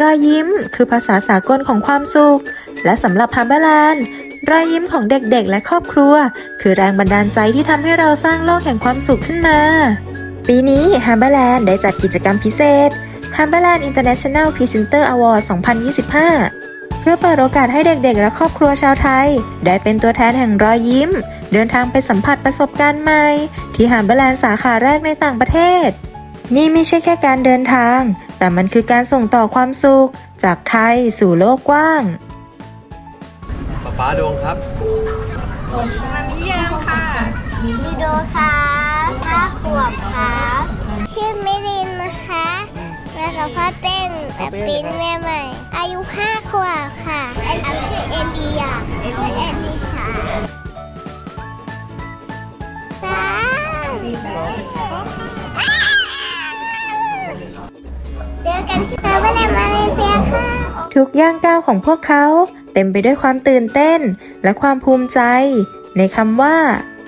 รอยยิ้มคือภาษาสากลของความสุข และสำหรับฮัมเบอร์แลนด์รอยยิ้มของเด็กๆ และครอบครัว คือแรงบันดาลใจที่ทำให้เราสร้างโลกแห่งความสุขขึ้นมา ปีนี้ฮัมเบอร์แลนด์ได้จัดกิจกรรมพิเศษ Humberland International Presenter Award 2025 เพื่อเปิดโอกาสให้เด็กๆ และครอบครัวชาวไทย ได้เป็นตัวแทนแห่งรอยยิ้ม เดินทางไปสัมผัสประสบการณ์ใหม่ ที่ฮัมเบอร์แลนด์สาขาแรกในต่างประเทศ นี่ไม่ใช่แค่การเดินทาง แต่มันคือการส่งต่อความสุข จากไทยสู่โลกกว้างป๊าป๊าดวงครับ มามิยามค่ะ วิดีโอครับห้าขวบครับชื่อมิรินนะคะแล้วกับพ่อเต้นแต่ปิ้นแม่ใหม่ อายุห้าขวบค่ะ อันอันชื่อเอลียาชื่อเอลิช เจอกันที่มาเวลมาเลเซียค่ะ ทุกย่างก้าวของพวกเขาเต็มไปด้วยความตื่นเต้นและความภูมิใจ ในคำว่า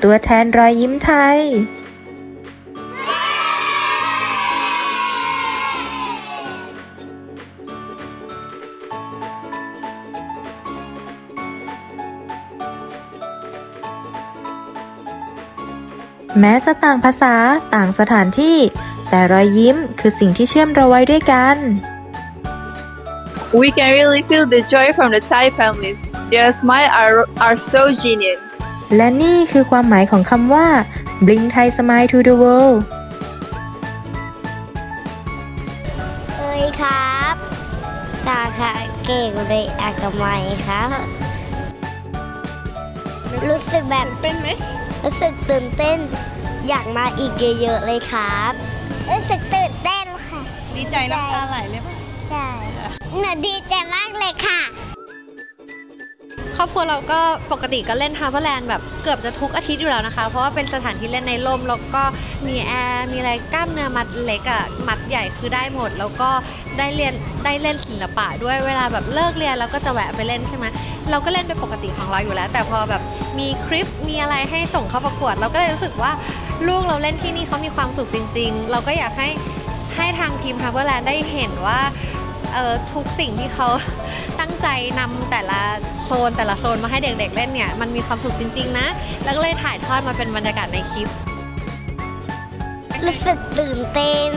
ตัวแทนรอยยิ้มไทย แม้จะต่างภาษาต่างสถานที่ แต่รอยยิ้มคือสิ่งที่เชื่อมเราไว้ด้วยกัน We can really feel the joy from the Thai families. Their smile are, are so genuine. และนี่คือความหมายของคำว่า Bring Thai Smile to the World เอ้ยครับ สาขาเก่งเลยอากาไมยครับ รู้สึกแบบ เป็นไหม รู้สึกตื่นเต้น อยากมาอีกเยอะๆเลยครับ รู้สึกตื่นเต้นค่ะ ดีใจน้ำตาไหลเลยป่ะใช่หนูดีใจมากเลยค่ะ ครอบครัวเราก็ปกติก็เล่นฮาร์ b ร์แลนด์แบบเกือบจะทุกอาทิตย์อยู่แล้วนะคะ เพราะว่าเป็นสถานที่เล่นในร่มแล้วก็มีแอร์มีอะไรกล้ามเนื้อมัดเล็กอะมัดใหญ่คือได้หมด แล้วก็ได้เรียนได้เล่นศิลปะด้วยเวลาแบบเลิกเรียนแล้วก็จะแวะไปเล่นใช่ไหมเราก็เล่นเป็นปกติของเราอยู่แล้ว แต่พอแบบมีคลิปมีอะไรให้ส่งเข้าประกวด เราก็เลยรู้สึกว่า ลูกเราเล่นที่นี่เขามีความสุขจริง ๆ เราก็อยากให้ให้ทางทีมฮาร์ b ร์แลนด์ได้เห็นว่าเอ่อทุกสิ่งที่เขาตั้งใจนำแต่ละโซนแต่ละโซนมาให้เด็กๆเล่นเนี่ยมันมีความสุขจริง ๆ นะ แล้วก็เลยถ่ายทอดมาเป็นบรรยากาศในคลิป รู้สึกตื่นเต้น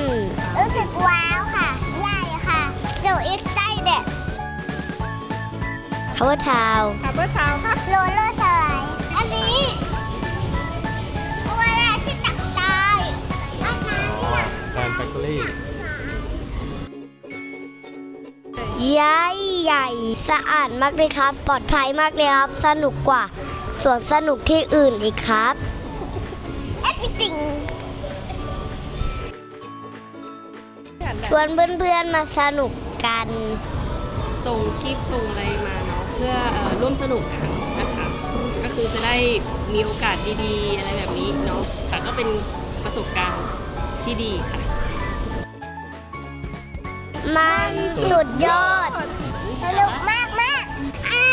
รู้สึกว้าวค่ะ ใหญ่ค่ะ so excited Power Town ฮาร์เบอร์ทาวค่ะโรลเลอร์ ใหญ่ใหญ่สะอาดมากเลยครับ ปลอดภัยมากเลยครับ สนุกกว่าสวนสนุกที่อื่นอีกครับ Everything ชวนเพื่อนๆมาสนุกกัน ส่งคลิปส่งอะไรมาเนาะเพื่อเอ่อร่วมสนุกกันนะคะ ก็คือจะได้มีโอกาสดีๆ อะไรแบบนี้เนาะค่ะก็เป็นประสบการณ์ที่ดีค่ะ มันสุดยอด สนุกมากมาก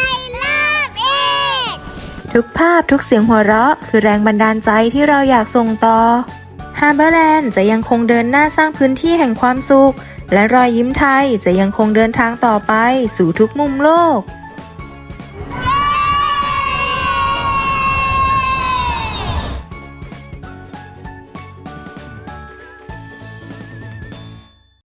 I love it ทุกภาพทุกเสียงหัวเราะ คือแรงบันดาลใจที่เราอยากส่งต่อฮาร์เบอร์แลนด์จะยังคงเดินหน้าสร้างพื้นที่แห่งความสุข และรอยยิ้มไทยจะยังคงเดินทางต่อไปสู่ทุกมุมโลก